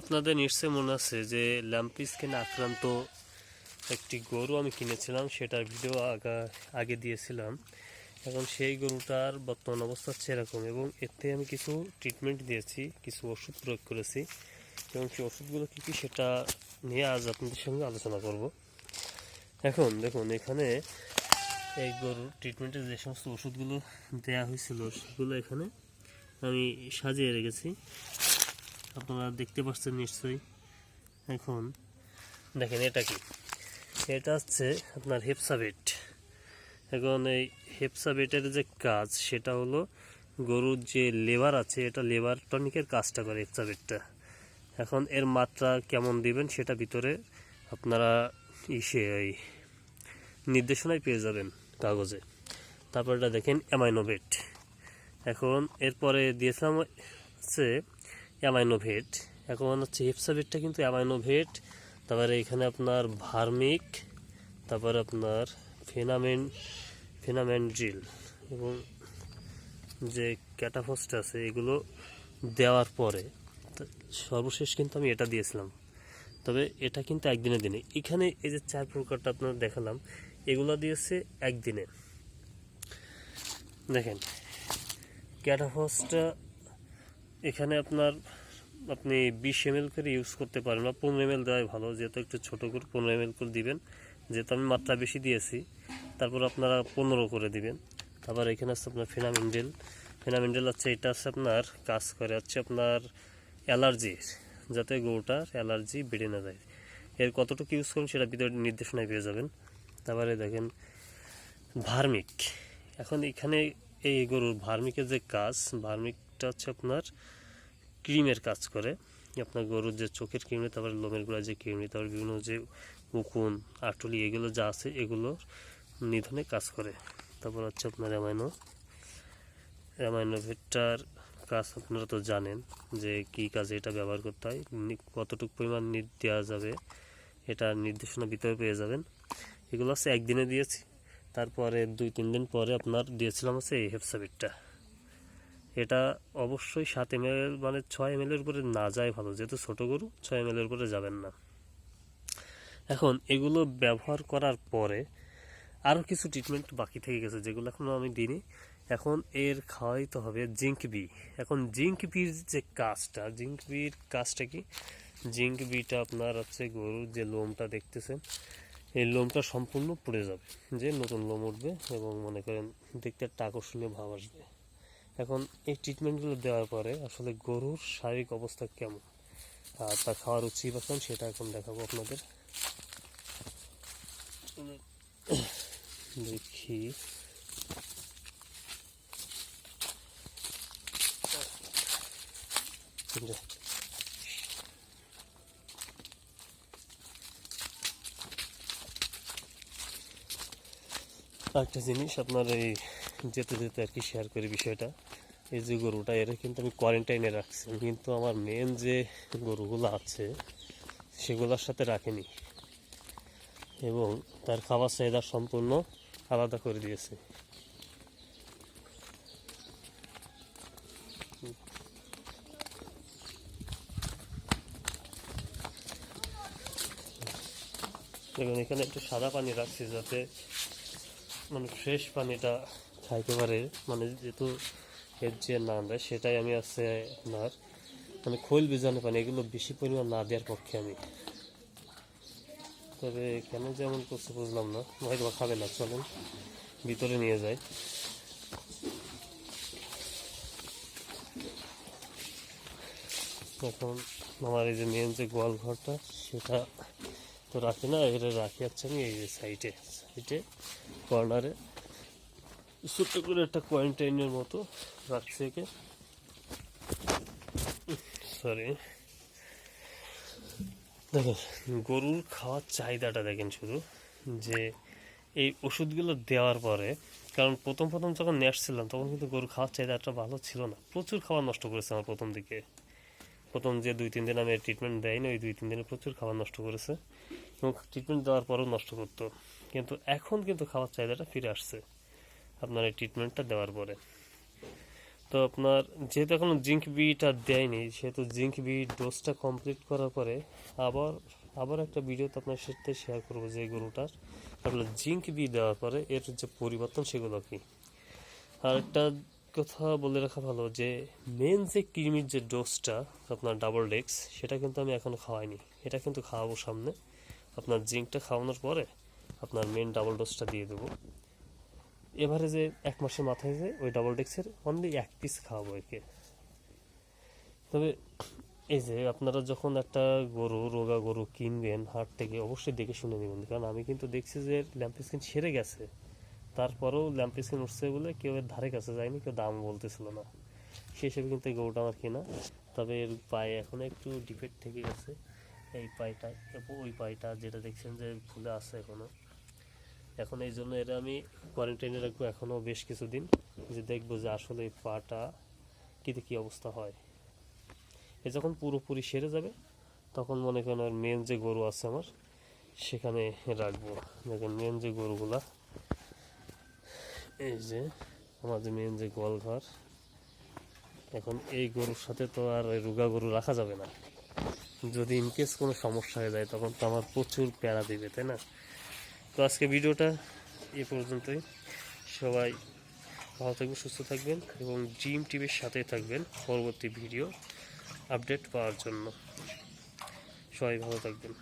আপনাদের নিশ্চয় মনে আছে যে ল্যাম্পিস কিনে আক্রান্ত একটি গরু আমি কিনেছিলাম, সেটার ভিডিও আগা দিয়েছিলাম। এখন সেই গরুটার বর্তমান অবস্থা এরকম এবং এতে আমি কিছু ট্রিটমেন্ট দিয়েছি, কিছু ওষুধ প্রয়োগ করেছি এবং সেই ওষুধগুলো কী কী সেটা নিয়ে আজ আপনাদের সঙ্গে আলোচনা করব। এখন দেখুন, এখানে এই গরুর ট্রিটমেন্টের যে সমস্ত ওষুধগুলো দেওয়া হয়েছিল, সেগুলো এখানে আমি সাজিয়ে রেখেছি। আপনারা দেখতে পাচ্ছেন নিশ্চয়ই। এখন দেখেন এটা কি? এটা হচ্ছে আপনার হেপসাবেট এখন এই হেপসাবেটের যে কাজ, সেটা হলো গরুর যে লেবার আছে, এটা লেবার টনিকের কাজটা করে হেপসাবেটটা এখন এর মাত্রা কেমন দিবেন, সেটা ভিতরে আপনারা ইসে ওই নির্দেশনায় পেয়ে যাবেন কাগজে। তারপর এটা দেখেন অ্যামাইনোভেট এখন এরপরে দিয়েছিলাম হচ্ছে অ্যামাইনোভেট এখন হচ্ছে হেপসাভেটটা কিন্তু অ্যামাইনোভেট তারপরে এখানে আপনার ভার্মিক তারপরে আপনার ফেনামেন ফেনামেন্ড্রিল এবং যে ক্যাটাফস্ট আছে, এগুলো দেওয়ার পরে সর্বশেষ কিন্তু আমি এটা দিয়েছিলাম। তবে এটা কিন্তু একদিনে দিনে। এখানে এই যে চার প্রকারটা আপনার দেখালাম, এগুলো দিয়েছে একদিনে। দেখেন ক্যাটাফসটা এখানে আপনার আপনি বিশ এম করে ইউজ করতে পারেন বা পনেরো এম দেওয়াই ভালো, যেহেতু একটু ছোটো করে পনেরো এম করে দিবেন। যেহেতু আমি মাত্রা বেশি দিয়েছি, তারপর আপনারা পনেরো করে দিবেন। তারপর এখানে আছে আপনার ফেনামিন্ডেল ফেনামিন্ডেল হচ্ছে এটা আছে আপনার কাজ করে হচ্ছে আপনার অ্যালার্জির যাতে গরুটার অ্যালার্জি বেড়ে না যায়। এর কতটুকু ইউজ করুন সেটা ভিতরে নির্দেশনায় পেয়ে যাবেন। তারপরে দেখেন ভার্মিক এখন এখানে এই গরুর ভার্মিকের যে কাজ ভার্মিকটা হচ্ছে আপনার ক্রিমের কাজ করে। আপনার গরুর যে চোখের কৃমি তারপরে লোমের গোড়া যে কৃমি তারপর বিভিন্ন যে উকুন, আটুলি, এগুলো যা আছে, এগুলোর নিধনে কাজ করে। তারপর হচ্ছে আপনার অ্যামাইনো। অ্যামাইনোভেটটার কাজ আপনারা তো জানেন যে কী কাজে এটা ব্যবহার করতে হয়। কতটুকু পরিমাণ দেওয়া যাবে, এটা নির্দেশনা ভিতরে পেয়ে যাবেন। এগুলো হচ্ছে একদিনে দিয়েছি। তারপরে দুই তিন দিন পরে আপনার দিয়েছিলাম হচ্ছে এই হেপসাবিটটা এটা অবশ্যই সাত এম মানে ছয় এম এর উপরে না যায় ভালো। যেহেতু ছোটো গরু, ছয় এম এর উপরে যাবেন না। এখন এগুলো ব্যবহার করার পরে আরও কিছু ট্রিটমেন্ট বাকি থেকে গেছে, যেগুলো এখনও আমি দিইনি। এখন এর খাওয়াইতে হবে জিঙ্ক বি। এখন জিঙ্ক বির যে কাজটা, জিঙ্ক বির কাজটা কি? জিঙ্ক বিটা আপনার হচ্ছে গরুর যে লোমটা দেখতেছেন, এই লোমটা সম্পূর্ণ পড়ে যাবে। যে নতুন লোম উঠবে এবং মনে করেন দেখতে একটা আকর্ষণীয় ভাব আসবে। এখন এই ট্রিটমেন্টগুলো দেওয়ার পরে আসলে গরুর শারীরিক অবস্থা কেমন? আর তার খাওয়ার উচিত পাচ্ছেন সেটা এখন দেখাবো আপনাদের। দেখি। আরেকটা জিনিস, আপনার এই যেতে যেতে আর কি শেয়ার করি বিষয়টা। এই যে গরুটা এরা কিন্তু আমি কোয়ারেন্টাইনে রাখছি। কিন্তু আমার মেন যে গরুগুলো আছে, সেগুলোর সাথে রাখিনি। এবং তার খাবার চাহিদা সম্পূর্ণ আলাদা করে দিয়েছে। এবং এখানে একটু সাদা পানি রাখছি যাতে মানে ফ্রেশ পানিটা খাইতে পারে। মানে যেহেতু এর যে নাম দেয় সেটাই আমি আছে আপনার। মানে খোল বিজানো পানি, এগুলো বেশি পরিমাণ না দেওয়ার পক্ষে আমি। তবে কেন যেমন করছে বুঝলাম না। হয়তো খাবে না, চলেন। ভিতরে নিয়ে যাই। এখন আমার এই যে মেন যে গোয়াল ঘরটা, সেটা তো রাখি না এটা রাখি হচ্ছে আমি এই যে সাইডে সাইডে কর্নারে ছোট্ট করে একটা কোয়ারেন্টাইনের মতো রাখছি একে। সরি দেখেন, গরুর খাওয়ার চাহিদাটা দেখেন শুধু, যে এই ওষুধগুলো দেওয়ার পরে, কারণ প্রথম প্রথম যখন নিয়ে তখন কিন্তু গরুর খাওয়ার চাহিদাটা ভালো ছিল না। প্রচুর খাবার নষ্ট করেছে আমার প্রথম দিকে। প্রথম যে দুই, তিন দিন আমি ট্রিটমেন্ট দেয়নি, ওই দুই, তিন দিনে প্রচুর খাবার নষ্ট করেছে। এবং ট্রিটমেন্ট দেওয়ার পরেও নষ্ট করতো। কিন্তু এখন কিন্তু খাওয়ার চাহিদাটা ফিরে আসছে। আপনার এই ট্রিটমেন্টটা দেওয়ার পরে। তো আপনার যেহেতু এখনও জিঙ্ক বিটা দেয়নি, সেহেতু জিঙ্ক বি ডোজটা কমপ্লিট করার পরে আবার আবার একটা ভিডিওতে আপনার সাথে শেয়ার করব যে গরুটার। আপনার জিঙ্ক বি দেওয়ার পরে এর যে পরিবর্তন সেগুলো কি? আর একটা কথা বলে রাখা ভালো যে মেন যে কৃমির যে ডোজটা আপনার ডাবল ডেক্স সেটা কিন্তু আমি এখনও খাওয়াইনি। এটা কিন্তু খাওয়াবো সামনে। আপনার জিঙ্কটা খাওয়ানোর পরে আপনার মেন ডাবল ডোজটা দিয়ে দেবো। এবারে যে এক মাসের মাথায় যে ওই ডাবল ডেক্সের অনলি এক পিস খাওয়াবো একে। তবে এই যে আপনারা যখন একটা গরু, রোগা গরু কিনবেন, হাট থেকে অবশ্যই দেখে শুনে নেবেন। কারণ আমি কিন্তু দেখছি যে ল্যাম্প স্কিন সেরে গেছে। তারপরেও ল্যাম্প স্কিন উঠছে বলে কেউ এর ধারে কাছে যায়নি, কেউ দাম বলতেছিল না। সেই হিসেবে কিন্তু এই গরুটা আমার কেনা। তবে এর পায়ে এখন একটু ডিফেক্ট থেকে গেছে। এই পায়টা, ওই পায়টা যেটা দেখছেন যে ফুলে আছে এখনও। এখন এই জন্য এরা আমি কোয়ারেন্টাইনে রাখব এখনও বেশ কিছুদিন, যে দেখব যে আসলে পাটা কিতে কী অবস্থা হয়। এ যখন পুরোপুরি সেরে যাবে, তখন মনে করেন আর মেন যে গরু আছে আমার, সেখানে রাখব। দেখেন মেন যে গরুগুলা, এই যে আমার যে মেন যে গোয়ালঘর, এখন এই গরুর সাথে তো আর রুগা গরু রাখা যাবে না। যদি ইনকেস কোনো সমস্যা হয়ে যায়, তখন তো আমার প্রচুর প্যারা দিবে, তাই না? তো আজকে ভিডিওটা এ পর্যন্তই। সবাই ভালো থাকবেন, সুস্থ থাকবেন এবং জিম টিভির সাথে থাকবেন পরবর্তী ভিডিও আপডেট পাওয়ার জন্য। সবাই ভালো থাকবেন।